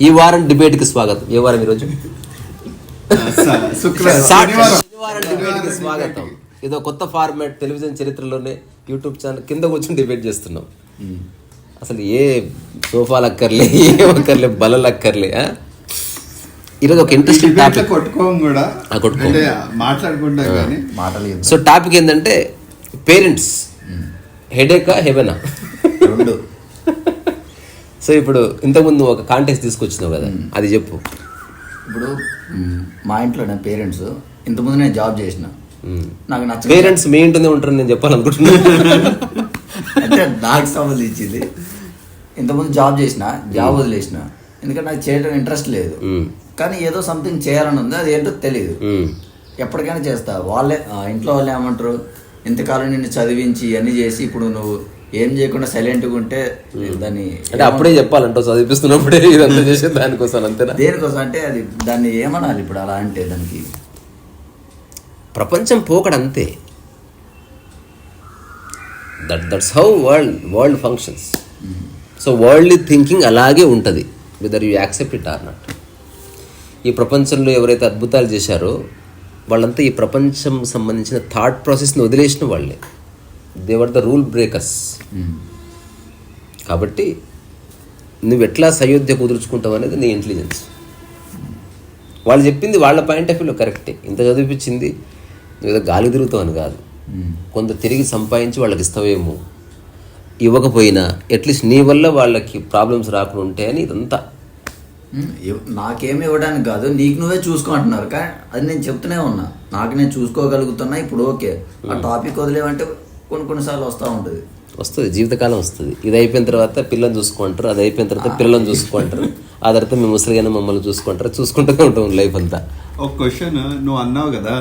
ఈ వారం డిబేట్కి స్వాగతం. ఏ వారం ఈరోజు శుక్రవారం. శనివారం. డిబేట్కి స్వాగతం. ఇదో కొత్త ఫార్మాట్ టెలివిజన్ చరిత్రలోనే యూట్యూబ్ ఛానల్ కింద కూర్చొని డిబేట్ చేస్తున్నాం. అసలు ఏ సోఫాలు అక్కర్లే ఏం అక్కర్లే బలలు అక్కర్లే? ఈరోజు ఒక ఇంట్రెస్టింగ్ టాపిక్ కొట్టుకోం కూడా. కొట్టుకోం. అంటే మాట్లాడుకుంటాం. సో టాపిక్ ఏంటంటే పేరెంట్స్. హెడేకా హెవెనా? రెండు. సో ఇప్పుడు ఇంతకుముందు ఒక కాంటెక్స్ తీసుకొచ్చినావు కదా అది చెప్పు. ఇప్పుడు మ్, ఇంట్లో నా పేరెంట్స్ ఇంతకుముందు నేను జాబ్ చేసిన. నాకు నచ్చ పేరెంట్స్ మీ ఇంట్లోనే ఉంటారని నేను చెప్పాలనుకుంటున్నాను అంటే నాకు సంబంధించింది. ఇంతకుముందు జాబ్ చేసిన జాబ్ వదిలేసిన. ఎందుకంటే నాకు చేయడం ఇంట్రెస్ట్ లేదు. కానీ ఏదో సంథింగ్ చేయాలని ఉంది అది ఏంటో తెలియదు. ఎప్పటికైనా చేస్తా. వాళ్ళే ఇంట్లో వాళ్ళు ఏమంటారు? ఇంతకాలం నిన్ను చదివించి అన్ని చేసి ఇప్పుడు నువ్వు ఏం చేయకుండా సైలెంట్గా ఉంటే దాన్ని అంటే అప్పుడే చెప్పాలంటావు చదివిస్తున్నప్పుడే ఇదంతా చేసే దానికోసం అంతేనా? దేనికోసం అంటే అది దాన్ని ఏమనాలి ఇప్పుడు అలా అంటే దానికి? ప్రపంచం పోకడ అంతే that that's how world world functions so world thinking అలాగే ఉంటుంది whether you accept it or not ఈ ప్రపంచంలో ఎవరైతే అద్భుతాలు చేశారో వాళ్ళంతా ఈ ప్రపంచం సంబంధించిన థాట్ ప్రాసెస్ని వదిలేసిన వాళ్ళే. దేవర్ ద రూల్ బ్రేకర్స్ కాబట్టి నువ్వు ఎట్లా సయోధ్య కుదుర్చుకుంటావు అనేది నీ ఇంటెలిజెన్స్ వాళ్ళు చెప్పింది వాళ్ళ పాయింట్ ఆఫ్ వ్యూలో కరెక్టే ఇంత చదివిపించింది నువ్వు ఏదో గాలి తిరుగుతావు అని కాదు. కొంత తిరిగి సంపాదించి వాళ్ళకి ఇస్తావేమో. ఇవ్వకపోయినా అట్లీస్ట్ నీ వల్ల వాళ్ళకి ప్రాబ్లమ్స్ రాకుండా ఉంటాయని ఇదంతా. నాకేమి ఇవ్వడానికి కాదు నీకు నువ్వే చూసుకో అంటున్నారు. కానీ అది నేను చెప్తూనే ఉన్నా. నాకు నేను చూసుకోగలుగుతున్నా ఇప్పుడు ఓకే. ఆ టాపిక్ వదిలేవంటే కొన్ని కొన్నిసార్లు వస్తూ ఉంటుంది. వస్తుంది జీవితకాలం వస్తుంది. ఇది అయిపోయిన తర్వాత పిల్లల్ని చూసుకుంటారు అది అయిపోయిన తర్వాత పిల్లల్ని చూసుకుంటారు ఆ తర్వాత మీ ముసలిగానే మమ్మల్ని చూసుకుంటారు చూసుకుంటూనే ఉంటాం లైఫ్ అంతా. ఒక క్వశ్చన్ నువ్వు అన్నావు కదా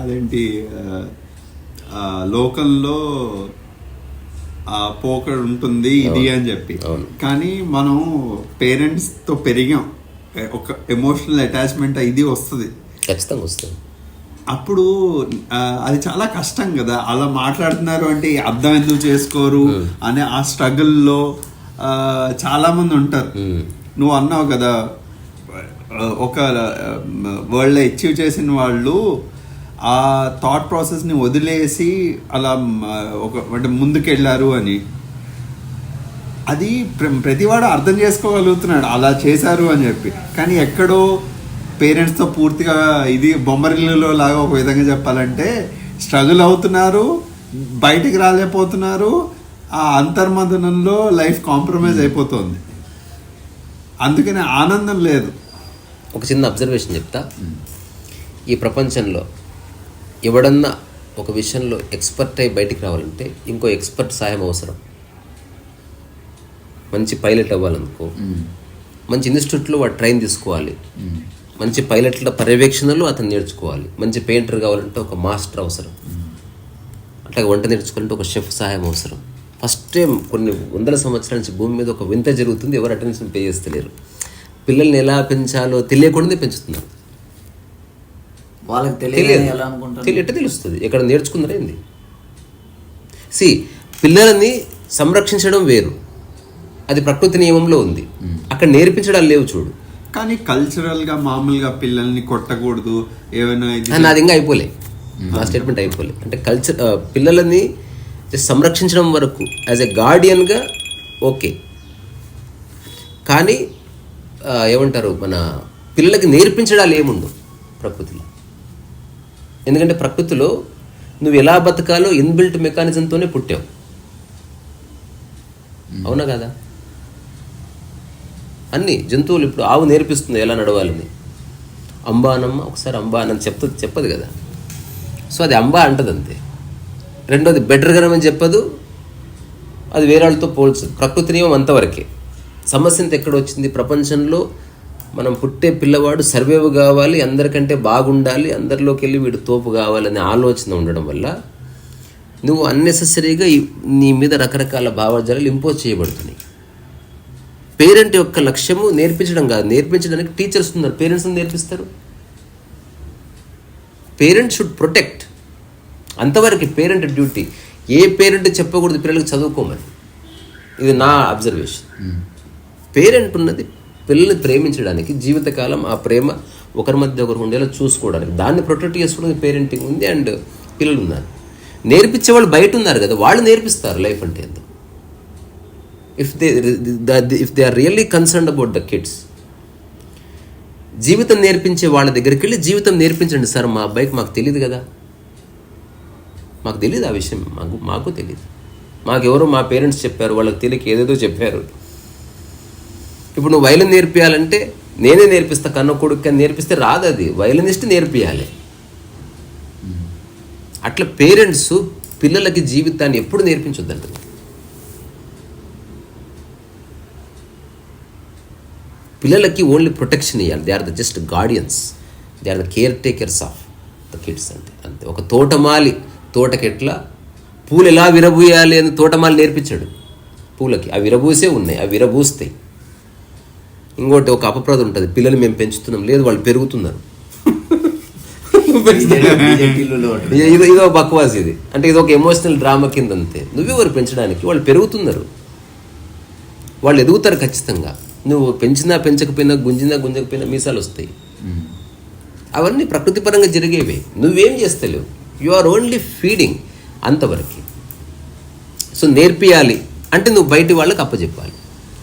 అదేంటి లోకంలో పోకడ ఉంటుంది ఇది అని చెప్పి. కానీ మనం పేరెంట్స్తో పెరిగాం. ఒక ఎమోషనల్ అటాచ్మెంట్ ఇది వస్తుంది. ఖచ్చితంగా వస్తుంది. అప్పుడు అది చాలా కష్టం కదా. అలా మాట్లాడుతున్నారు అంటే అర్థం ఎందుకు చేసుకోరు అనే ఆ స్ట్రగుల్లో చాలా మంది ఉంటారు. నువ్వు అన్నావు కదా ఒక వరల్డ్ అచీవ్ చేసిన వాళ్ళు ఆ థాట్ ప్రాసెస్ని వదిలేసి అలా ఒక అంటే ముందుకెళ్ళారు అని. అది ప్ర- ప్రతివాడు అర్థం చేసుకోగలుగుతున్నాడు అలా చేశారు అని చెప్పి. కానీ ఎక్కడో పేరెంట్స్తో పూర్తిగా ఇది బొమ్మరిల్లులో లాగా ఒక విధంగా చెప్పాలంటే స్ట్రగుల్ అవుతున్నారు బయటికి రాలేకపోతున్నారు ఆ అంతర్మదనంలో లైఫ్ కాంప్రమైజ్ అయిపోతుంది. అందుకని ఆనందం లేదు. ఒక చిన్న అబ్జర్వేషన్ చెప్తా. ఈ ప్రపంచంలో ఎవడన్నా ఒక విషయంలో ఎక్స్పర్ట్ అయి బయటికి రావాలంటే ఇంకో ఎక్స్పర్ట్ సాయం అవసరం. మంచి పైలట్ అవ్వాలనుకో. మంచి ఇన్స్టిట్యూట్లో వాడు ట్రైన్ తీసుకోవాలి. మంచి పైలట్ల పర్యవేక్షణలో అతను నేర్చుకోవాలి. మంచి పెయింటర్ కావాలంటే ఒక మాస్టర్ అవసరం. అట్లాగే వంట నేర్చుకోవాలంటే ఒక షెఫ్ సహాయం అవసరం. ఫస్ట్ టైం కొన్ని వందల సంవత్సరాల నుంచి భూమి మీద ఒక వింత జరుగుతుంది ఎవరు అటెన్షన్ పే చేస్తలేరు. పిల్లల్ని ఎలా పెంచాలో తెలియకుండానే పెంచుతున్నారు. వాళ్ళకి తెలియదు ఎలా అనుకుంటారు? తెలియట తెలుస్తుంది. ఎక్కడ నేర్చుకున్నారేంది సి పిల్లలని సంరక్షించడం వేరు. అది ప్రకృతి నియమంలో ఉంది. అక్కడ నేర్పించడాలు లేవు చూడు. కానీ కల్చరల్గా మామూలుగా పిల్లల్ని కొట్టకూడదు ఏమైనా నాది ఇంకా అయిపోలే. నా స్టేట్మెంట్ అయిపోలే. అంటే కల్చర్ పిల్లలని సంరక్షించడం వరకు యాజ్ ఎ గార్డియన్గా ఓకే. కానీ ఏమంటారు మన పిల్లలకి నేర్పించడాలు ఏముండవు ప్రకృతిలో? ఎందుకంటే ప్రకృతిలో నువ్వు ఎలా బతకాలో ఇన్బిల్ట్ మెకానిజంతోనే పుట్టావు. అవునా కదా? అన్ని జంతువులు ఇప్పుడు ఆవు నేర్పిస్తుంది ఎలా నడవాలని. అంబానమ్మ ఒకసారి అంబా అని చెప్తుంది చెప్పదు కదా. సో అది అంబా అంటది అంతే రెండోది బెటర్ గనమని చెప్పదు. అది వేరే వాళ్ళతో పోల్చదు. ప్రకృతి నియమం అంతవరకే. సమస్య అంతా ఎక్కడ వచ్చింది? ప్రపంచంలో మనం పుట్టే పిల్లవాడు సర్వేవ్ కావాలి అందరికంటే బాగుండాలి అందరిలోకి వెళ్ళి వీడు తోపు కావాలనే ఆలోచన ఉండడం వల్ల నువ్వు అన్నెసెసరీగా నీ మీద రకరకాల భావజాలాలు ఇంపోజ్ చేయబడుతున్నాయి. పేరెంట్ యొక్క లక్ష్యము నేర్పించడం కాదు. నేర్పించడానికి టీచర్స్ ఉన్నారు. పేరెంట్స్ నేర్పిస్తారు? పేరెంట్స్ షుడ్ ప్రొటెక్ట్ అంతవరకు పేరెంట్ డ్యూటీ ఏ పేరెంట్ చెప్పకూడదు పిల్లలకు చదువుకోమని. ఇది నా అబ్జర్వేషన్ పేరెంట్ ఉన్నది పిల్లల్ని ప్రేమించడానికి జీవితకాలం ఆ ప్రేమ ఒకరి మధ్య ఒకరు ఉండేలా చూసుకోవడానికి. దాన్ని ప్రొటెక్ట్ చేసుకోవడానికి పేరెంటింగ్ ఉంది అండ్ పిల్లలు ఉన్నారు. నేర్పించే వాళ్ళు బయట ఉన్నారు కదా వాళ్ళు నేర్పిస్తారు లైఫ్ అంటే ఎంత. If they if they are really concern about the kids జీవితం నేర్పించే వాళ్ళ దగ్గరికి వెళ్ళి జీవితం నేర్పించండి సార్ మా అబ్బాయికి మాకు తెలియదు కదా. మాకు తెలియదు ఆ విషయం మాకు మాకు తెలియదు మాకెవరో మా పేరెంట్స్ చెప్పారు వాళ్ళకి తెలియక ఏదేదో చెప్పారు. ఇప్పుడు నువ్వు వైలిన్ నేర్పియాలంటే నేనే నేర్పిస్తా కన్న కొడుకు అని నేర్పిస్తే రాదు అది వైలినిస్ట్ నేర్పియాలి. అట్లా పేరెంట్స్ పిల్లలకి జీవితాన్ని ఎప్పుడు నేర్పించొద్దంట. పిల్లలకి ఓన్లీ ప్రొటెక్షన్ ఇవ్వాలి they are the just guardians they are the caretakers of the kids అంటే అంతే. ఒక తోటమాలి తోటకి ఎట్లా? పూలు ఎలా విరబూయాలి అని తోటమాలి నేర్పించాడు. పూలకి. అవి విరబూసే ఉన్నాయి అవి విరబూస్తాయి. ఇంకోటి ఒక అపప్రద ఉంటుంది. పిల్లలు మేము పెంచుతున్నాం. లేదు వాళ్ళు పెరుగుతున్నారు. ఇది- బక్వాస్ ఇది. అంటే ఇది ఒక ఎమోషనల్ డ్రామా కింద అంతే నువ్వెవరు పెంచడానికి? వాళ్ళు పెరుగుతున్నారు. వాళ్ళు ఎదుగుతారు ఖచ్చితంగా. నువ్వు పెంచినా పెంచకపోయినా గుంజినా గుంజకపోయినా మీసాలు వస్తాయి. అవన్నీ ప్రకృతిపరంగా జరిగేవి. నువ్వేం చేస్తలేవు. యు ఆర్ ఓన్లీ ఫీడింగ్ అంతవరకు. సో నేర్పియాలి. అంటే నువ్వు బయటి వాళ్ళకి అప్పచెప్పాలి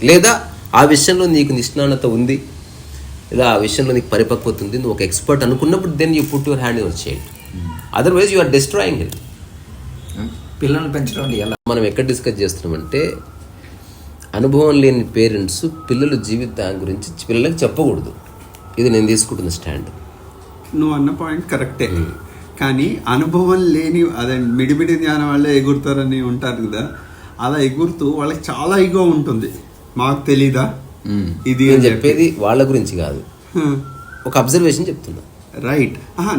లేదా ఆ విషయంలో నీకు నిష్ణానత ఉంది. లేదా ఆ విషయంలో నీకు పరిపక్వత ఉంది. నువ్వు ఒక ఎక్స్పర్ట్ అనుకున్నప్పుడు then you put your hand your child otherwise you are destroying it పిల్లల్ని పెంచడం ఎలా? మనం ఎక్కడ డిస్కస్ చేస్తున్నామంటే అనుభవం లేని పేరెంట్స్ పిల్లల జీవితం గురించి పిల్లలకు చెప్పకూడదు. ఇది నేను తీసుకుంటున్న స్టాండ్ నువ్వు అన్న పాయింట్ కరెక్టే కానీ అనుభవం లేని అదే మిడిమిడి జ్ఞానం వాళ్ళే ఎగురుతారని ఉంటారు కదా అలా ఎగురుతూ వాళ్ళకి చాలా ఈగో ఉంటుంది. మాకు తెలీదా? ఇది నేను చెప్పేది వాళ్ళ గురించి కాదు. ఒక అబ్జర్వేషన్ చెప్తున్నా. రైట్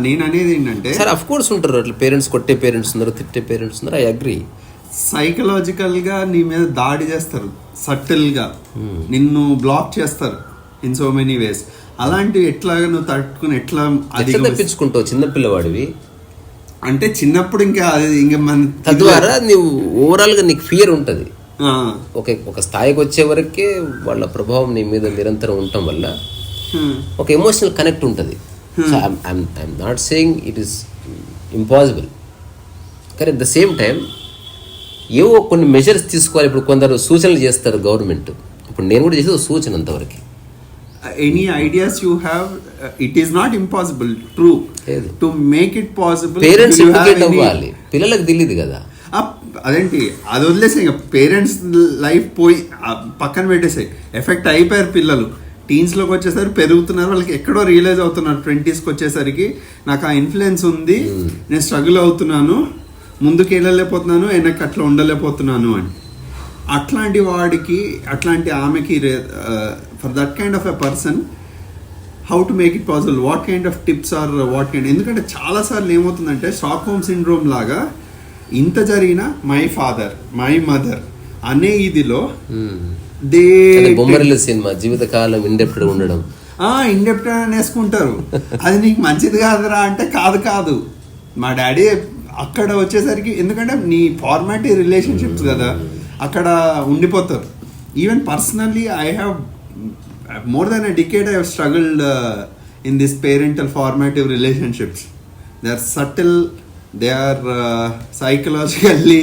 నేను అనేది ఏంటంటే సరే అఫ్ కోర్స్ ఉంటారు. అట్లా పేరెంట్స్ కొట్టే పేరెంట్స్ ఉన్నారు తిట్టే పేరెంట్స్ ఉన్నారు ఐ అగ్రి సైకలాజికల్గా నీ మీద దాడి చేస్తారు. సటిల్గా నిన్ను బ్లాక్ చేస్తారు ఇన్ సో మెనీ వేస్ అలాంటివి ఎట్లాగా నువ్వు తట్టుకుని ఎట్లా అది తప్పించుకుంటావు చిన్న పిల్లవాడివి. అంటే చిన్నప్పుడు ఇంకా అది ఇంకా మన తద్వారా నువ్వు ఓవరాల్గా నీకు ఫియర్ ఉంటుంది. ఒక ఒక స్థాయికి వచ్చే వరకే వాళ్ళ ప్రభావం నీ మీద నిరంతరం ఉండటం వల్ల. ఒక ఎమోషనల్ కనెక్ట్ ఉంటుంది. So I'm not saying it is impossible కానీ అట్ ద సేమ్ టైం ఏవో కొన్ని మెజర్స్ తీసుకోవాలి. ఇప్పుడు కొందరు సూచనలు చేస్తారు గవర్నమెంట్ ఇప్పుడు నేను కూడా చేసేది సూచన అంతవరకు. Any ideas you have it is not impossible true. To make it possible parents educate అవ్వాలి. పిల్లలకు తెలియదు కదా. అదేంటి? అది వదిలేసే ఇంకా పేరెంట్స్ లైఫ్ పోయి పక్కన పెట్టేసాయి. ఎఫెక్ట్ అయిపోయారు పిల్లలు. టీన్స్లోకి వచ్చేసరికి పెరుగుతున్నారు. వాళ్ళకి ఎక్కడో రియలైజ్ అవుతున్నారు. ట్వంటీస్కి వచ్చేసరికి నాకు ఆ ఇన్ఫ్లుయెన్స్ ఉంది. నేను స్ట్రగుల్ అవుతున్నాను. ముందుకు వెళ్ళలేకపోతున్నాను. వెనక్కి అట్లా ఉండలేకపోతున్నాను అని. అట్లాంటి వాడికి అట్లాంటి ఆమెకి for that kind of a person how to make it possible what kind of tips or what kind ఎందుకంటే చాలాసార్లు ఏమవుతుందంటే స్టాక్ హోమ్ సిండ్రోమ్ లాగా ఇంత జరిగిన మై ఫాదర్ మై మదర్ అనే ఇదిలో దే అదే బొమ్మరిల్లు సినిమా జీవితకాలం ఇండెప్టెడ్ ఉండడం. ఇండెప్టెడ్ అని వేసుకుంటారు అది నీకు మంచిది కాదురా అంటే కాదు కాదు. మా డాడీ అక్కడ వచ్చేసరికి ఎందుకంటే నీ ఫార్మాటివ్ రిలేషన్షిప్స్ కదా అక్కడ ఉండిపోతారు. Even personally I have more than a decade I have struggled in this parental formative relationships they are subtle they are psychologically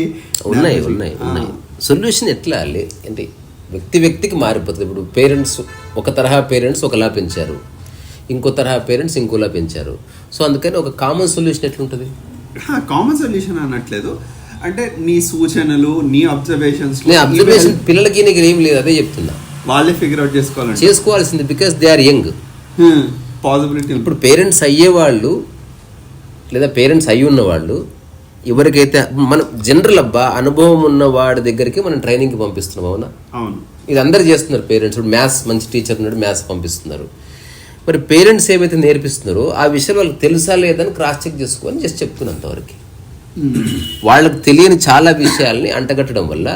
ఉన్నాయి ఉన్నాయి ఉన్నాయి. సొల్యూషన్ ఎట్లా అంటే వ్యక్తి వ్యక్తికి మారిపోతుంది. ఇప్పుడు పేరెంట్స్ ఒక తరహా పేరెంట్స్ ఒకలా పెంచారు. ఇంకో తరహా పేరెంట్స్ ఇంకోలా పెంచారు. సో అందుకని ఒక కామన్ సొల్యూషన్ ఎట్లుంటుంది? కామన్ సొల్యూషన్ అనట్లేదు. అంటే నీ సూచనలు నీ అబ్జర్వేషన్స్ అబ్జర్వేషన్ పిల్లలకి నీకు ఏం లేదు అదే చెప్తున్నా. వాళ్ళే ఫిగర్ అవుట్ చేసుకోవాలండి. చేసుకోవాల్సింది because they are young possibility ఇప్పుడు పేరెంట్స్ అయ్యేవాళ్ళు లేదా పేరెంట్స్ అయ్యి ఉన్నవాళ్ళు ఎవరికైతే మనం జనరల్ అబ్బా అనుభవం ఉన్న వాడి దగ్గరికి మనం ట్రైనింగ్కి పంపిస్తున్నాం అవునా? అవును. ఇది అందరు చేస్తున్నారు పేరెంట్స్ ఇప్పుడు మ్యాథ్స్ మంచి టీచర్ ఉన్నాడు మ్యాథ్స్ పంపిస్తున్నారు. మరి పేరెంట్స్ ఏమైతే నేర్పిస్తున్నారో ఆ విషయాలు వాళ్ళకి తెలుసా లేదని క్రాస్ చెక్ చేసుకోని జస్ట్ చెప్తున్నాను అంతవరకు వాళ్ళకి తెలియని చాలా విషయాల్ని అంటగట్టడం వల్ల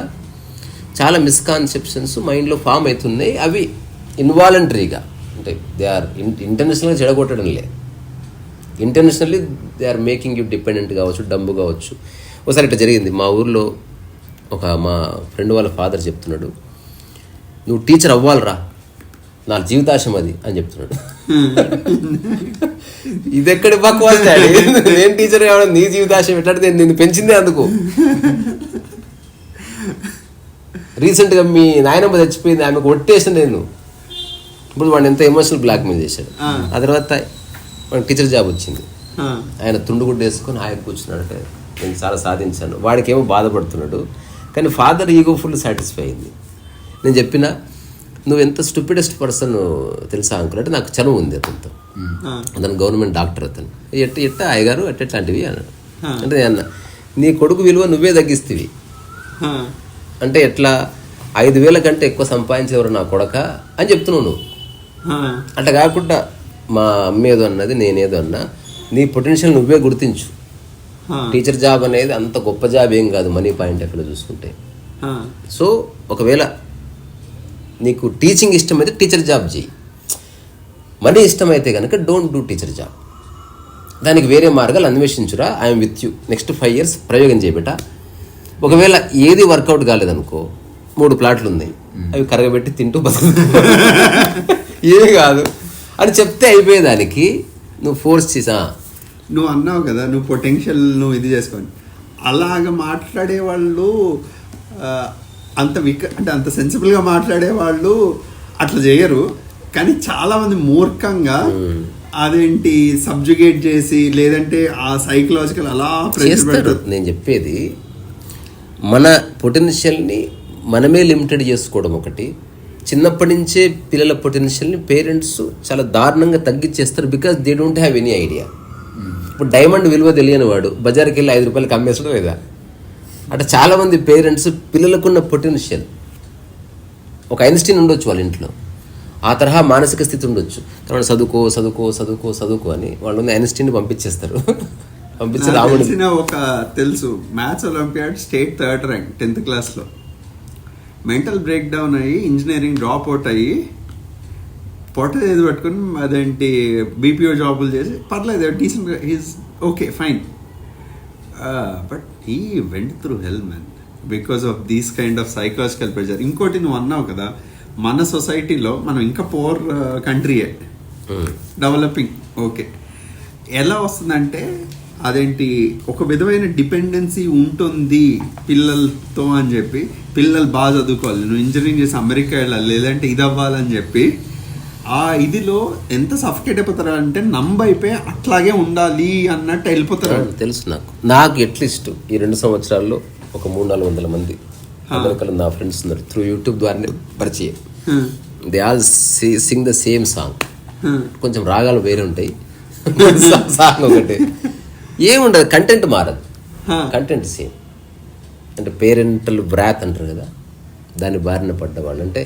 చాలా మిస్కాన్సెప్షన్స్ మైండ్లో ఫామ్ అవుతున్నాయి. అవి ఇన్వాలంటరీగా అంటే దే ఆర్ ఇంటర్నేషనల్గా చెడగొట్టడం లే. Internationally they are making you dependent కావచ్చు డబ్బు కావచ్చు. ఒకసారి ఇట్లా జరిగింది. మా ఊర్లో ఒక మా ఫ్రెండ్ వాళ్ళ ఫాదర్ చెప్తున్నాడు నువ్వు టీచర్ అవ్వాలిరా నా జీవితాశం అది అని చెప్తున్నాడు. ఇది ఎక్కడి డాడీ? నేను టీచర్ కావడం నీ జీవితాశం ఎట్లాంటి నేను పెంచిందే అందుకు. రీసెంట్గా మీ నాయనమ్మ చచ్చిపోయింది ఆమెకు ఒట్టేసిన నేను. ఇప్పుడు వాడిని ఎంత ఎమోషనల్ బ్లాక్మెయిల్ చేశాడు. ఆ తర్వాత వాడికి టీచర్ జాబ్ వచ్చింది. ఆయన తుండుగుడ్డ వేసుకొని ఆయన కూర్చున్నాడు అంటే నేను చాలా సాధించాను. వాడికి ఏమో బాధపడుతున్నాడు. కానీ ఫాదర్ ఈగో ఫుల్ సాటిస్ఫై అయింది. నేను చెప్పిన నువ్వు ఎంత స్టూపిడెస్ట్ పర్సన్ తెలుసా అంకుల్? అంటే నాకు చనువు ఉంది అతనితో. అతను గవర్నమెంట్ డాక్టర్ అతను. ఎట్ట ఎట్ట అయ్యగారు ఎట్ట ఎట్లాంటివి? అన్నాడు. అంటే నేను అన్న నీ కొడుకు విలువ నువ్వే తగ్గిస్తేవి. అంటే ఎట్లా? ఐదు వేల కంటే ఎక్కువ సంపాదించేవారు నా కొడక అని చెప్తున్నావు నువ్వు. అట్లా కాకుండా మా అమ్మ ఏదో అన్నది నేనేదో అన్నా నీ పొటెన్షియల్ నువ్వే గుర్తించు. టీచర్ జాబ్ అనేది అంత గొప్ప జాబ్ ఏం కాదు మనీ పాయింట్ ఎక్కడ చూసుకుంటే. సో ఒకవేళ నీకు టీచింగ్ ఇష్టమైతే టీచర్ జాబ్ చేయి మనీ ఇష్టమైతే కనుక డోంట్ డూ టీచర్ జాబ్ దానికి వేరే మార్గాలు అన్వేషించురా I'm with you next five years ప్రయోగం చేయబెట్ట ఒకవేళ ఏది వర్కౌట్ కాలేదనుకో మూడు ప్లాట్లు ఉన్నాయి. అవి కరగబెట్టి తింటూ బతుకు. ఏమి కాదు. అని చెప్తే అయిపోయేదానికి. నువ్వు ఫోర్స్ చేసా. నువ్వు అన్నావు కదా నువ్వు పొటెన్షియల్ నువ్వు ఇది చేసుకొని. అలాగ మాట్లాడే వాళ్ళు అంత విక అంటే అంత సెన్సిబుల్గా మాట్లాడే వాళ్ళు అట్లా చేయరు. కానీ చాలా మంది మూర్ఖంగా అదేంటి సబ్జుగేట్ చేసి లేదంటే ఆ సైకలాజికల్ అలా చేస్తారు. నేను చెప్పేది మన పొటెన్షియల్ని మనమే లిమిటెడ్ చేసుకోవడం ఒకటి. చిన్నప్పటి నుంచే పిల్లల పొటెన్షియల్ని పేరెంట్స్ చాలా దారుణంగా తగ్గించేస్తారు because they don't have any idea ఇప్పుడు డైమండ్ విలువ తెలియని వాడు బజార్కి వెళ్ళి ఐదు రూపాయలకి అమ్మేసడం లేదా? అట్లా చాలామంది పేరెంట్స్ పిల్లలకున్న పొటెన్షియల్ ఒక ఐన్స్టీన్ ఉండొచ్చు వాళ్ళ ఇంట్లో. ఆ తరహా మానసిక స్థితి ఉండొచ్చు. కాబట్టి చదువుకో చదువుకో చదువుకో చదువుకో అని వాళ్ళు ఐన్స్టీన్ పంపించేస్తారు. పంపించి రాముడు. ఒక తెలుసు. Maths olympiad state third rank tenth క్లాస్లో మెంటల్ బ్రేక్ డౌన్ అయ్యి ఇంజనీరింగ్ డ్రాప్ అవుట్ అయ్యి పొట్ట ఏది పట్టుకొని అదేంటి బీపీఓ జాబులు చేసి పర్లేదు decent he's okay fine but he went through hell man because of these kind of psychological pressure ఇంకోటి నువ్వు అన్నావు కదా మన సొసైటీలో మనం ఇంకా పోర్ కంట్రీయే డెవలపింగ్ ఓకే ఎలా వస్తుందంటే అదేంటి ఒక విధమైన డిపెండెన్సీ ఉంటుంది పిల్లలతో అని చెప్పి పిల్లలు బాగా చదువుకోవాలి. నువ్వు ఇంజనీరింగ్ చేసి అమెరికా వెళ్ళాలి లేదంటే ఇది అవ్వాలని చెప్పి ఆ ఇదిలో ఎంత సఫికేట్ అయిపోతారు అంటే నంబైపోయి అట్లాగే ఉండాలి అన్నట్టు వెళ్ళిపోతారు. తెలుసు నాకు. నాకు ఎట్లీస్ట్ ఈ రెండు సంవత్సరాల్లో ఒక మూడు నాలుగు వందల మంది అమెరికాలో నా ఫ్రెండ్స్ ఉన్నారు. త్రూ యూట్యూబ్ ద్వారానే పరిచయం. They all sing the same song. కొంచెం రాగాలు వేరే ఉంటాయి. సాంగ్ ఒకటి. ఏముండదు కంటెంట్ మారదు. కంటెంట్ సేమ్ అంటే పేరెంటల్ బ్రాత్ అంటారు కదా దాని బారిన పడ్డవాళ్ళు. అంటే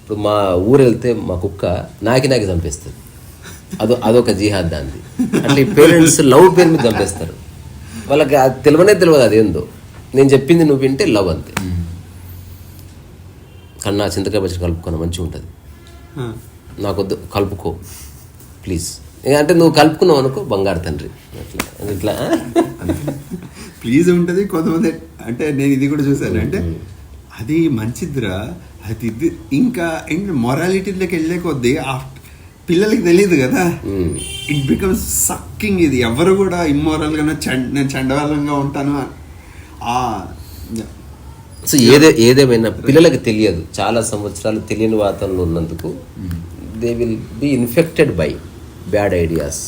ఇప్పుడు మా ఊరు వెళ్తే మా కుక్క నాకి నాకి చంపేస్తుంది. అదో అదొక జిహాద్ దాంది అట్లా ఈ పేరెంట్స్ లవ్ పేరు మీద చంపేస్తారు. వాళ్ళకి అది తెలియనే తెలియదు అదేందో నేను చెప్పింది నువ్వు వింటే లవ్ అంతే. కన్నా చింతకాయ పచ్చడి కలుపుకొని మంచిగా ఉంటుంది. నాకొద్దు కలుపుకో. ప్లీజ్ అంటే నువ్వు కలుపుకున్నావు అనుకో బంగారు తండ్రి. అట్లా ఇట్లా ప్లీజ్ ఉంటుంది కొంతమంది అంటే నేను ఇది కూడా చూసాను అంటే అది మంచిదిరా అది ఇది ఇంకా మొరాలిటీలోకి వెళ్ళే కొద్దీ ఆ పిల్లలకి తెలియదు కదా. ఇట్ బికమ్స్ సక్కింగ్ ఇది. ఎవరు కూడా ఇమ్మోరల్గా చండ నేను చండవాలంగా ఉంటాను సో ఏదే ఏదేమైనా పిల్లలకి తెలియదు. చాలా సంవత్సరాలు తెలియని వాతావరణంలో ఉన్నందుకు they will be infected by bad ideas.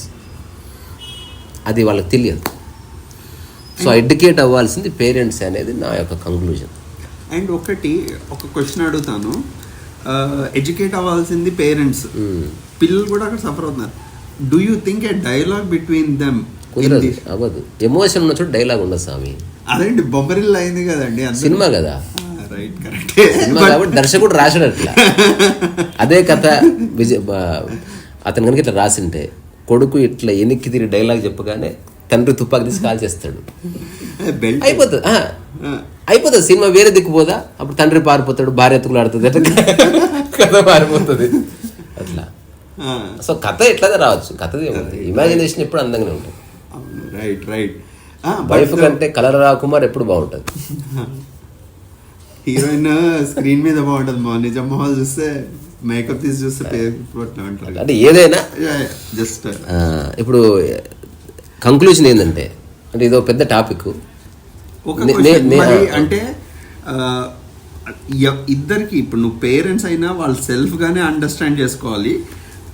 అది వాళ్ళకి తెలియదు. సో ఎడ్యుకేట్ అవ్వాల్సింది పేరెంట్స్ అనేది నా యొక్క కంక్లూజన్ అండ్ ఒకటి ఒక క్వశ్చన్ అడుగుతాను. ఎడ్యుకేట్ అవ్వాల్సింది పేరెంట్స్. పిల్లలు కూడా అక్కడ సఫర్ అవుతున్నారు. Do you think a dialogue between them కుదరదు అవ్వదు. ఎమోషన్ ఉన్న చోట డైలాగ్ ఉండదు స్వామి. అదేంటి బొమ్మరిల్ అయింది కదండి సినిమా కదా. రైట్ కరెక్టే సినిమా కాబట్టి దర్శకుడు రాశాడు అట్లా. అదే కథ విజయ్ అతను కనుక ఇట్లా రాసింటే కొడుకు ఇట్లా ఎనిక్కి తిరిగి డైలాగ్ చెప్పగానే తండ్రి తుపాకి తీసి కాల్ చేస్తాడు. అయిపోతుంది. అయిపోతుంది. సినిమా వేరే దిక్కుపోదా అప్పుడు తండ్రి పారిపోతాడు భార్య ఎత్తుకులు ఆడుతుంది. అట్లా కథ పారిపోతుంది అట్లా. సో కథ ఎట్లా రావచ్చు. కథది ఏముంది ఇమాజినేషన్ ఎప్పుడు అందంగానే ఉంటుంది. Right right. వైఫ్ కంటే కలర్ రాకుమార్ ఎప్పుడు బాగుంటుంది. హీరోయిన్ స్క్రీన్ మీద బాగుంటది మా నిజం మొహాలు చూస్తే మేకప్ తీసి చూస్తే అంటే ఏదైనా? జస్ట్ ఆ, ఇప్పుడు కంక్లూజన్ ఏంటంటే అంటే ఇదో పెద్ద టాపిక్ అంటే ఇద్దరికి ఇప్పుడు నువ్వు పేరెంట్స్ అయినా వాళ్ళు సెల్ఫ్ గానే అండర్స్టాండ్ చేసుకోవాలి.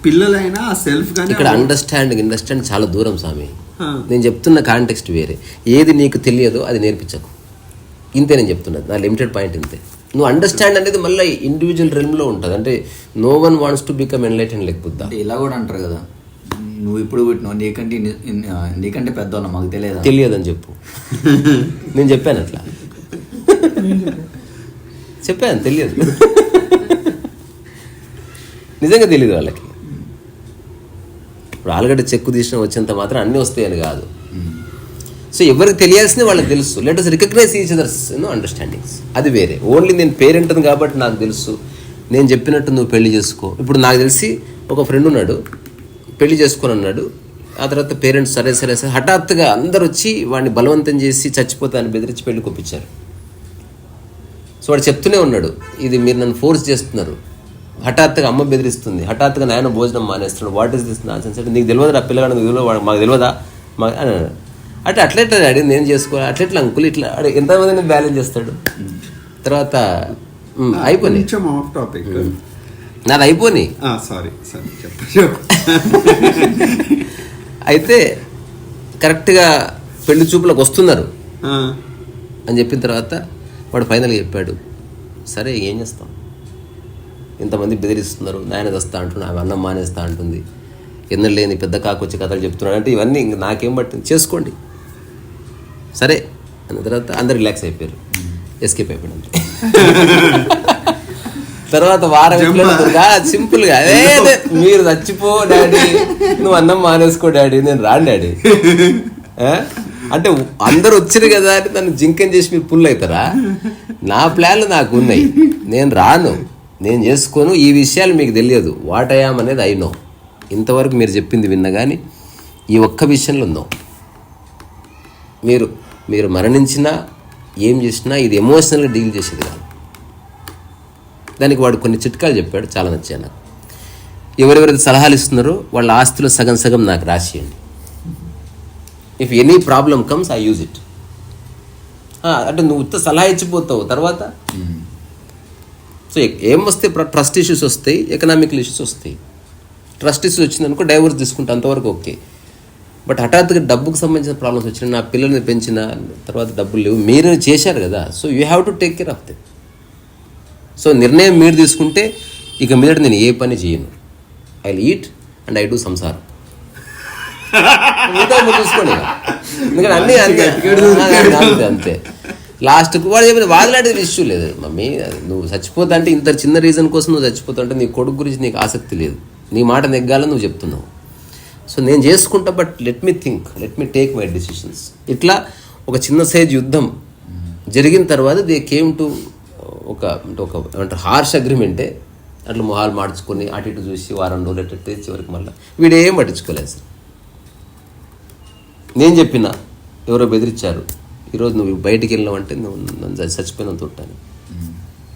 పిల్లలైనా సెల్ఫ్ గానే ఇక్కడ అండర్స్టాండింగ్ అండర్స్టాండ్ చాలా దూరం స్వామి. నేను చెప్తున్న కాంటెక్స్ట్ వేరే. ఏది నీకు తెలియదో అది నేర్పించకు. ఇంతే నేను చెప్తున్నది. నా లిమిటెడ్ పాయింట్ ఇంతే. నువ్వు అండర్స్టాండ్ అనేది మళ్ళీ ఇండివిజువల్ రెల్మ్లో ఉంటుంది. అంటే no one wants to become enlighten లేకపోతే అంటే ఇలా కూడా అంటారు కదా. నువ్వు ఇప్పుడు పుట్టినావు నీకంటే నీకంటే పెద్దవాళ్ళం మాకు తెలియదా? తెలియదని చెప్పు. నేను చెప్పాను అట్లా. చెప్పాను తెలియదు. నిజంగా తెలియదు వాళ్ళకి. ఇప్పుడు ఆలుగడ్డ చెక్కు తీసిన వచ్చేంత మాత్రం అన్నీ వస్తాయని కాదు. సో ఎవరికి తెలియాల్సింది వాళ్ళకి తెలుసు. Let us recognise each others no understandings అది వేరే. ఓన్లీ నేను పేరెంట్ కాబట్టి నాకు తెలుసు. నేను చెప్పినట్టు నువ్వు పెళ్ళి చేసుకో. ఇప్పుడు నాకు తెలిసి ఒక ఫ్రెండ్ ఉన్నాడు. పెళ్ళి చేసుకొని అన్నాడు. ఆ తర్వాత పేరెంట్స్ సరే సరే సరే. హఠాత్తుగా అందరు వచ్చి వాడిని బలవంతం చేసి చచ్చిపోతానని బెదిరించి పెళ్ళి కొప్పించారు. సో వాడు చెప్తూనే ఉన్నాడు. ఇది మీరు నన్ను ఫోర్స్ చేస్తున్నారు. హఠాత్తుగా అమ్మ బెదిరిస్తుంది. హఠాత్తుగా నాయన భోజనం మానేస్తున్నాడు. వాట్ ఇస్ దిస్ నాన్సెన్స్ అంటే నీకు తెలియదు నా పిల్లగాడు నీకు తెలియదు వాడు మాకు తెలియదా? మా అని అంటే అట్లెట్లా డాడీ నేను చేసుకోవాలి? అట్లెట్లా అంకుల్ ఇట్లా? అడే ఎంతమందిని బ్యాలెన్స్ చేస్తాడు? తర్వాత మ్, అయిపోయి కొంచెం ఆఫ్ టాపిక్ నాది అయిపోయి సారీ అయితే కరెక్ట్గా పెళ్ళి చూపులకు వస్తున్నారు. అని చెప్పిన తర్వాత వాడు ఫైనల్గా చెప్పాడు సరే ఏం చేస్తాం? ఇంతమంది బెదిరిస్తున్నారు నాయన దస్తా అంటున్నా ఆమె అన్నం మానేస్తా అంటుంది. ఎన్నడు లేని పెద్ద కాకొచ్చి కథలు చెప్తున్నాడు. అంటే ఇవన్నీ ఇంక నాకేం పట్టింది? చేసుకోండి. సరే అన్న తర్వాత అందరు రిలాక్స్ అయిపోయారు. ఎస్కేప్ అయిపోయాడు అంతే. తర్వాత వారం సింపుల్గా అదే అదే, మీరు చచ్చిపో డాడీ. నువ్వు అన్నం మానేసుకో డాడీ. నేను రాను డాడీ? అంటే అందరు వచ్చారు కదా అని నన్ను జింకన్ చేసి మీరు పుల్ అవుతారా నా ప్లాన్లు నాకు ఉన్నాయి. నేను రాను. నేను చేసుకోను. ఈ విషయాలు మీకు తెలియదు. వాట్ అయ్యాం అనేది ఐ నో ఇంతవరకు మీరు చెప్పింది విన్నా కానీ ఈ ఒక్క విషయంలో నో మీరు మీరు మరణించినా ఏం చేసినా ఇది ఎమోషనల్గా డీల్ చేసేది కాదు. దానికి వాడు కొన్ని చిట్కాలు చెప్పాడు చాలా నచ్చాయి నాకు. ఎవరెవరైతే సలహాలు ఇస్తున్నారో వాళ్ళ ఆస్తులు సగం సగం నాకు రాసియండి if any problem comes I use it అంటే నువ్వు ఉత్త సలహా ఇచ్చిపోతావు తర్వాత? సో ఏం వస్తే ట్రస్ట్ ఇష్యూస్ వస్తాయి ఎకనామికల్ ఇష్యూస్ వస్తాయి. ట్రస్ట్ ఇష్యూస్ వచ్చిందనుకో డైవర్స్ తీసుకుంటే అంతవరకు ఓకే బట్ హఠాత్తుగా డబ్బుకు సంబంధించిన ప్రాబ్లమ్స్ వచ్చిన నా పిల్లల్ని పెంచిన తర్వాత డబ్బులు లేవు. మీరు చేశారు కదా. So you have to take care of them so నిర్ణయం మీరు తీసుకుంటే ఇక మీదట నేను ఏ పని చేయను. I eat and I do సంసారం చూసుకోండి. ఎందుకంటే అన్నీ అంతే. అంతే అంతే లాస్ట్కు వాడు చెప్పిన వాదలాడేది ఇష్యూ లేదు. మమ్మీ నువ్వు చచ్చిపోతా అంటే ఇంత చిన్న రీజన్ కోసం నువ్వు చచ్చిపోతా అంటే నీ కొడుకు గురించి నీకు ఆసక్తి లేదు. నీ మాట నెగ్గాలని నువ్వు చెప్తున్నావు. సో నేను చేసుకుంటా but let me think let me take my decisions ఇట్లా ఒక చిన్న సైజ్ యుద్ధం జరిగిన తర్వాత దే కేమ్ టు ఒక అంటే ఒక ఏమంటారు హార్ష్ అగ్రిమెంటే అట్లా మొహాలు మార్చుకొని అటు ఇటు చూసి వారం రోజులు అటు ఇటు చివరికి మళ్ళీ వీడేం పట్టించుకోలేదు సార్ నేను చెప్పిన ఎవరో బెదిరించారు ఈరోజు నువ్వు బయటికి వెళ్ళినావు అంటే నువ్వు నన్ను చచ్చిపోయినంత ఉంటాను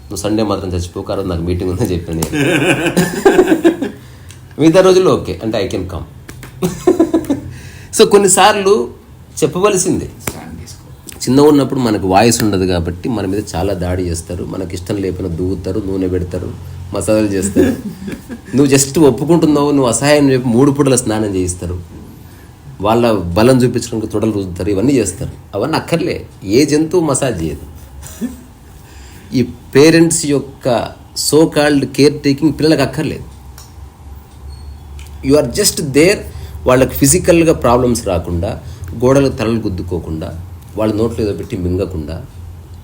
నువ్వు సండే మాత్రం చచ్చిపోక ఆ రోజు నాకు మీటింగ్ ఉందని చెప్పాను. మిగతా రోజుల్లో ఓకే అంటే ఐ కెన్ కమ్ సో కొన్నిసార్లు చెప్పవలసిందే. చిన్న ఉన్నప్పుడు మనకు వాయిస్ ఉండదు కాబట్టి మన మీద చాలా దాడి చేస్తారు. మనకి ఇష్టం లేకపోయినా దూవుతారు నూనె పెడతారు మసాలాలు చేస్తారు. నువ్వు జస్ట్ ఒప్పుకుంటున్నావు నువ్వు అసహాయం చెప్పి మూడు పూటల స్నానం చేయిస్తారు. వాళ్ళ బలం చూపించడానికి తొడలు రుద్దుతారు ఇవన్నీ చేస్తారు. అవన్నీ అక్కర్లే. ఏ జంతువు మసాజ్ చేయదు. ఈ పేరెంట్స్ యొక్క సో కాల్డ్ కేర్ టేకింగ్ పిల్లలకు అక్కర్లేదు. యు ఆర్ జస్ట్ దేర్ వాళ్ళకి ఫిజికల్గా ప్రాబ్లమ్స్ రాకుండా గోడలకు తలలు గుద్దుకోకుండా వాళ్ళ నోట్లో ఏదో పెట్టి మింగకుండా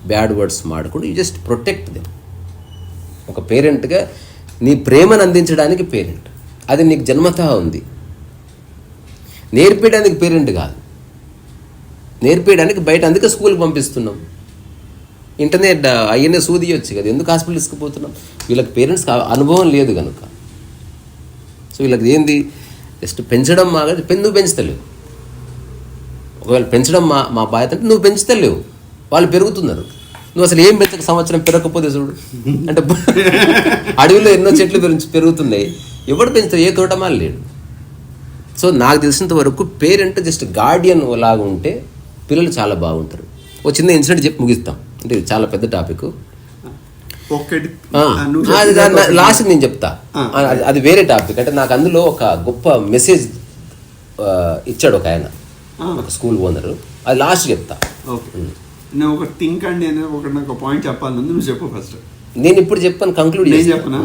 బ్యాడ్ వర్డ్స్ మాడకుండా యూ జస్ట్ ప్రొటెక్ట్ దెమ్. ఒక పేరెంట్గా నీ ప్రేమను అందించడానికి పేరెంట్. అది నీకు జన్మతహా ఉంది. నేర్పించడానికి పేరెంట్ కాదు. నేర్పించడానికి బయట అందుకే స్కూల్కి పంపిస్తున్నాం. ఇంటర్నెట్ అయ్యనే సూదియొచ్చు కదా ఎందుకు హాస్పిటల్ తీసుకుపోతున్నాం వీళ్ళకి పేరెంట్స్కి అనుభవం లేదు కనుక సో వీళ్ళకి ఏంది? జస్ట్ పెంచడం మాగా పెందు పెంచుతలేవు. ఒకవేళ పెంచడం మా మా బాధ్యత అంటే నువ్వు పెంచుతలేవు. వాళ్ళు పెరుగుతున్నారు. నువ్వు అసలు ఏం పెంచక సంవత్సరం పెరగకపోతే చూడు. అంటే అడవిలో ఎన్నో చెట్లు పెరుగు పెరుగుతున్నాయి. ఎవడు పెంచుతావు ఏ తోటమా లేడు. సో నాకు తెలిసినంత వరకు పేరెంట్ జస్ట్ గార్డియన్ లాగా ఉంటే పిల్లలు చాలా బాగుంటారు. ఓ చిన్న ఇన్సిడెంట్ చెప్పి ముగిస్తాం. అంటే ఇది చాలా పెద్ద టాపిక్ ఒక్కటి నువ్వు అది చెప్పిన ఒకటి. లాస్ట్ నేను చెప్తా. అది- వేరే టాపిక్ అంటే నాకు అందులో ఒక గొప్ప మెసేజ్ ఇచ్చాడు ఒక ఆయన. ఒక స్కూల్ ఓనర్ అది లాస్ట్ చెప్తా. ఓకే నేను ఒక థింక్ అండి ఒకటి నాకు పాయింట్ చెప్పాలి నువ్వు చెప్పు ఫస్ట్ నేను ఇప్పుడు చెప్పాను కంక్లూడ్ నేను చెప్పనా?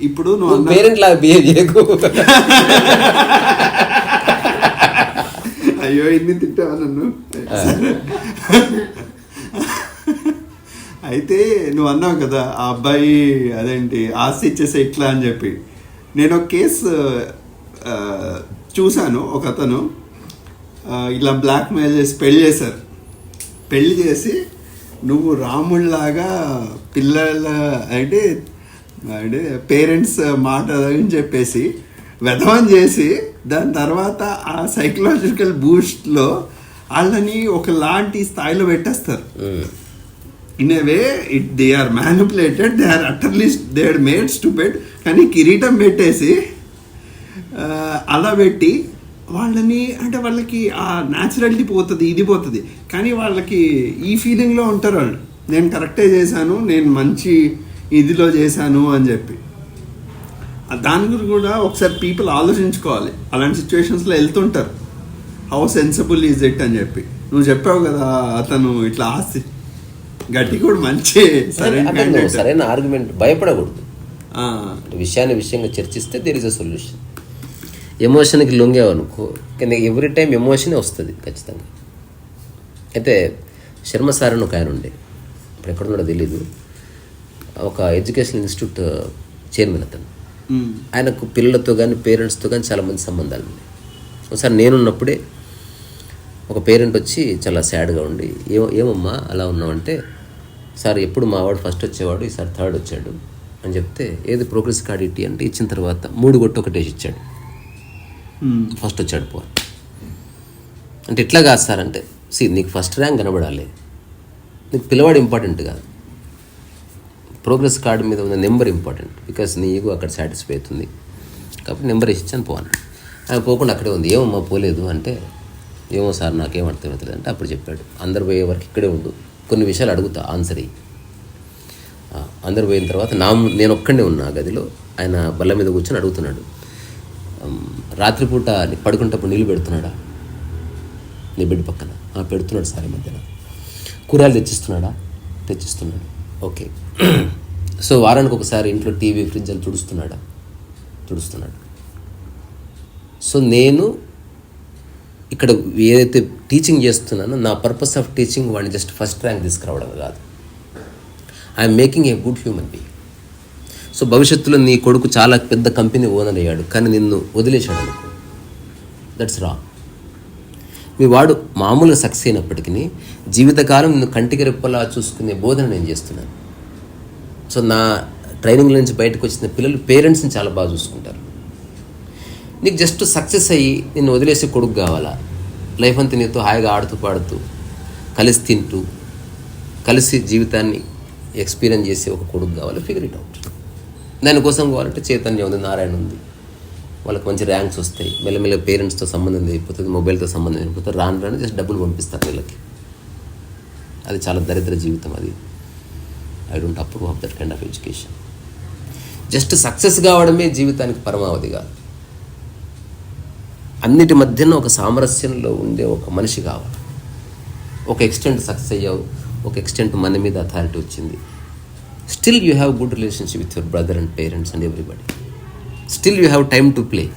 ఇప్పుడు నువ్వు పేరెంట్ లాగా బిహేవ్ చేయకు. అయ్యో ఇన్ని తిట్టావా నన్ను? అయితే నువ్వు అన్నావు కదా ఆ అబ్బాయి అదేంటి ఆస్తి ఇచ్చేసే ఇట్లా అని చెప్పి. నేను ఒక కేసు చూశాను ఒక అతను ఇలా బ్లాక్ మెయిల్ చేసి పెళ్ళి చేశారు. పెళ్ళి చేసి నువ్వు రాముడిలాగా పిల్లల అంటే అంటే పేరెంట్స్ మాట అని చెప్పేసి వెధవం చేసి దాని తర్వాత ఆ సైకలాజికల్ బూస్ట్లో వాళ్ళని ఒకలాంటి స్థాయిలో పెట్టేస్తారు. In a way it they are manipulated they are utterly they are made stupid కానీ కిరీటం పెట్టేసి అలా పెట్టి వాళ్ళని అంటే వాళ్ళకి ఆ న్యాచురాలిటీ పోతుంది ఇది పోతుంది. కానీ వాళ్ళకి ఈ ఫీలింగ్లో ఉంటారు వాళ్ళు. నేను కరెక్టే చేశాను నేను మంచి ఇదిలో చేశాను అని చెప్పి. దాని గురించి కూడా ఒకసారి పీపుల్ ఆలోచించుకోవాలి. అలాంటి సిచ్యువేషన్స్లో వెళ్తుంటారు. హౌ సెన్సిబుల్ ఈజ్ ఇట్ అని చెప్పి. నువ్వు చెప్పావు కదా అతను ఇట్లా ఆస్తి గట్టి కూడా మంచి సరైన ఆర్గ్యుమెంట్ భయపడకూడదు. విషయాన్ని విషయంగా చర్చిస్తే దేర్ ఇస్ అ సొల్యూషన్ ఎమోషన్కి లొంగేవనుకో కానీ ఎవ్రీ టైం ఎమోషనే వస్తుంది ఖచ్చితంగా. అయితే శర్మ సార్ అని ఒక ఆయన ఉండే. ఇప్పుడు ఎక్కడున్నాడో తెలీదు. ఒక ఎడ్యుకేషన్ ఇన్స్టిట్యూట్ చైర్మన్ అతను. ఆయనకు పిల్లలతో కానీ పేరెంట్స్తో కానీ చాలా మంచి సంబంధాలు ఉన్నాయి. ఒకసారి నేనున్నప్పుడే ఒక పేరెంట్ వచ్చి చాలా సాడ్గా ఉండి ఏమో ఏమమ్మా అలా ఉన్నావంటే సార్ ఎప్పుడు మా వాడు ఫస్ట్ వచ్చేవాడు ఈసారి థర్డ్ వచ్చాడు అని చెప్తే ఏది ప్రోగ్రెస్ కార్డ్ ఇట్టి అంటే ఇచ్చిన తర్వాత మూడు కొట్టు ఒకటేసి ఇచ్చాడు. ఫస్ట్ వచ్చాడు పో అంటే ఎట్లా కాదు సార్ అంటే సి నీకు ఫస్ట్ ర్యాంక్ కనబడాలి. నీకు పిల్లవాడు ఇంపార్టెంట్ కాదు. ప్రోగ్రెస్ కార్డు మీద ఉన్న నెంబర్ ఇంపార్టెంట్ బికాస్ నీ ఈగో అక్కడ సాటిస్ఫై అవుతుంది. కాబట్టి నెంబర్ ఇచ్చాను పో అన్నాడు ఆయన పోకుండా అక్కడే ఉంది. ఏమమ్మా పోలేదు. అంటే ఏమో సార్ నాకేం అర్థమవుతుంది అంటే అప్పుడు చెప్పాడు. అందరు పోయే వరకు ఇక్కడే ఉండు. కొన్ని విషయాలు అడుగుతా ఆన్సర్ అయ్యి అందరు పోయిన తర్వాత నా నేను ఒక్కడే ఉన్నా ఆ గదిలో ఆయన బల్ల మీద కూర్చొని అడుగుతున్నాడు. రాత్రిపూట నీ పడుకుంటప్పుడు నీళ్ళు పెడుతున్నాడా? నీ బిడ్డ పక్కన. పెడుతున్నాడు సార్ ఈ మధ్యన. కూరగాయలు తెచ్చిస్తున్నాడా? తెచ్చిస్తున్నాడు. ఓకే. సో వారానికి ఒకసారి ఇంట్లో టీవీ ఫ్రిడ్జ్ అని తుడుస్తున్నాడా? తుడుస్తున్నాడు. సో నేను ఇక్కడ ఏదైతే టీచింగ్ చేస్తున్నాను. నా పర్పస్ ఆఫ్ టీచింగ్ వాడిని జస్ట్ ఫస్ట్ ర్యాంక్ తీసుకురావడం కాదు. I'm making a good human being so భవిష్యత్తులో నీ కొడుకు చాలా పెద్ద కంపెనీ ఓనర్ అయ్యాడు. కానీ నిన్ను వదిలేశాడు అనుకో. దట్స్ రా మీ వాడు మామూలుగా సక్సెస్ అయినప్పటికీ జీవితకాలం నిన్ను కంటికి రెప్పలా చూసుకునే బోధన నేను చేస్తున్నాను. సో నా ట్రైనింగ్ నుంచి బయటకు వచ్చిన పిల్లలు పేరెంట్స్ని చాలా బాగా చూసుకుంటారు. నీకు జస్ట్ సక్సెస్ అయ్యి నిన్ను వదిలేసే కొడుకు కావాలా? లైఫ్ అంతా నీతో హాయిగా ఆడుతూ పాడుతూ కలిసి తింటూ కలిసి జీవితాన్ని ఎక్స్పీరియన్స్ చేసే ఒక కొడుకు కావాలి ఫిగర్ ఇట్ అవుట్ దానికోసం కావాలంటే చైతన్యం ఉంది నారాయణ ఉంది. వాళ్ళకి మంచి ర్యాంక్స్ వస్తాయి. మెల్లమెల్ల పేరెంట్స్తో సంబంధం అయిపోతుంది మొబైల్తో సంబంధం అయిపోతుంది రాను రాను జస్ట్ డబ్బులు పంపిస్తారు వీళ్ళకి. అది చాలా దరిద్ర జీవితం అది. I don't approve of that kind of education just success కావడమే జీవితానికి పరమావధి కాదు. అన్నిటి మధ్యన ఒక సామరస్యంలో ఉండే ఒక మనిషి కావాలి. ఒక ఎక్స్టెంట్ సక్సెస్ అయ్యావు ఒక ఎక్స్టెంట్ మన మీద అథారిటీ వచ్చింది. Still you have good relationship with your brother and parents and everybody still you have time to play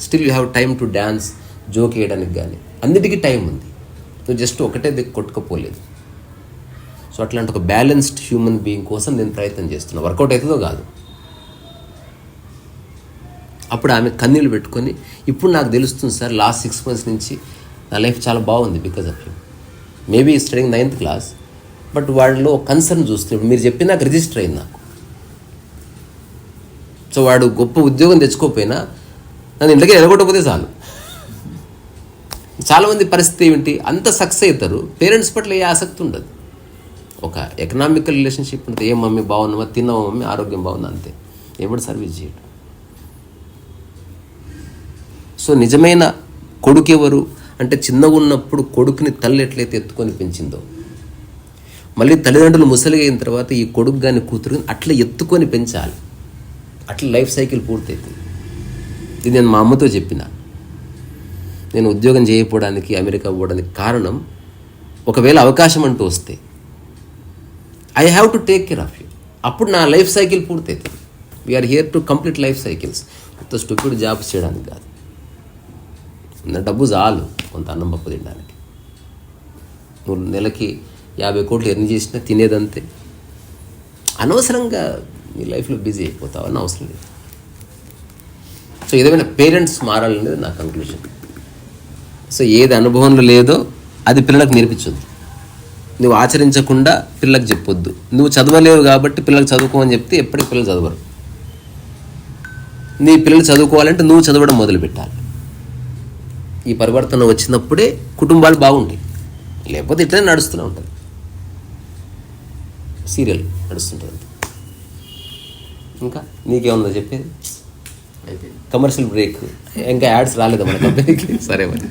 still you have time to dance joke వేయడానికి కానీ అన్నిటికీ టైం ఉంది. నువ్వు జస్ట్ ఒకటే దిక్కు కొట్టుకపోలేదు. సో అట్లాంటి ఒక బ్యాలెన్స్డ్ హ్యూమన్ బీయింగ్ కోసం నేను ప్రయత్నం చేస్తున్నా. వర్కౌట్ అవుతుందో కాదు. అప్పుడు ఆమె కన్నీళ్ళు పెట్టుకొని ఇప్పుడు నాకు తెలుస్తుంది సార్ లాస్ట్ సిక్స్ మంత్స్ నుంచి నా లైఫ్ చాలా బాగుంది because of you maybe studying ninth class but వాళ్ళలో కన్సర్న్ చూస్తున్నాడు మీరు చెప్పి నాకు రిజిస్టర్ అయింది నాకు. సో వాడు గొప్ప ఉద్యోగం తెచ్చుకోకపోయినా నన్ను ఇంటికి ఎలగొట్టకపోతే చాలు. చాలామంది పరిస్థితి ఏమిటి? అంత సక్సెస్ అవుతారు పేరెంట్స్ పట్ల ఏ ఆసక్తి ఉండదు. ఒక ఎకనామికల్ రిలేషన్షిప్ ఉంటుంది ఏ మమ్మీ బాగున్నామా తిన్నామా మమ్మీ? ఆరోగ్యం బాగుంది? అంతే. ఎవడు సర్వీస్ చేయడు. సో నిజమైన కొడుకు ఎవరు అంటే చిన్నగా ఉన్నప్పుడు కొడుకుని తల్లి ఎట్లయితే ఎత్తుకొని పెంచిందో. మళ్ళీ తల్లిదండ్రులు ముసలిగైన అయిన తర్వాత ఈ కొడుకు కానీ కూతురు అట్లా ఎత్తుకొని పెంచాలి. అట్లా లైఫ్ సైకిల్ పూర్తవుతుంది ఇది నేను మా అమ్మతో చెప్పిన. నేను ఉద్యోగం చేయకపోవడానికి అమెరికా పోవడానికి కారణం ఒకవేళ అవకాశం అంటూ వస్తే. I have to take care of you అప్పుడు నా లైఫ్ సైకిల్ పూర్తవుతుంది we're here to complete life cycles కొత్త స్టూపిడ్ జాబ్స్ చేయడానికి కాదు. ఉన్న డబ్బు చాలు కొంత అన్నం పప్పు తినడానికి. నువ్వు నెలకి యాభై కోట్లు ఎర్న్ చేసినా తినేదంతే. అనవసరంగా నీ లైఫ్లో బిజీ అయిపోతావు అవసరం లేదు. సో ఏదైనా పేరెంట్స్ మారాలనేది నా కంక్లూజన్ సో ఏది అనుభవంలో లేదో అది పిల్లలకు నేర్పించొద్దు. నువ్వు ఆచరించకుండా పిల్లలకు చెప్పొద్దు. నువ్వు చదవలేవు కాబట్టి పిల్లలకు చదువుకోమని చెప్తే ఎప్పటికి పిల్లలు చదవరు. నీ పిల్లలు చదువుకోవాలంటే నువ్వు చదవడం మొదలు పెట్టాలి ఈ పరివర్తన వచ్చినప్పుడే కుటుంబాలు బాగుంటాయి. లేకపోతే ఇట్లనే నడుస్తూనే ఉంటుంది సీరియల్ నడుస్తుంటుంది. ఇంకా నీకేమన్నా చెప్పేది? కమర్షియల్ బ్రేక్ ఇంకా యాడ్స్ రాలేదు మన కంపెనీకి సరే మరి.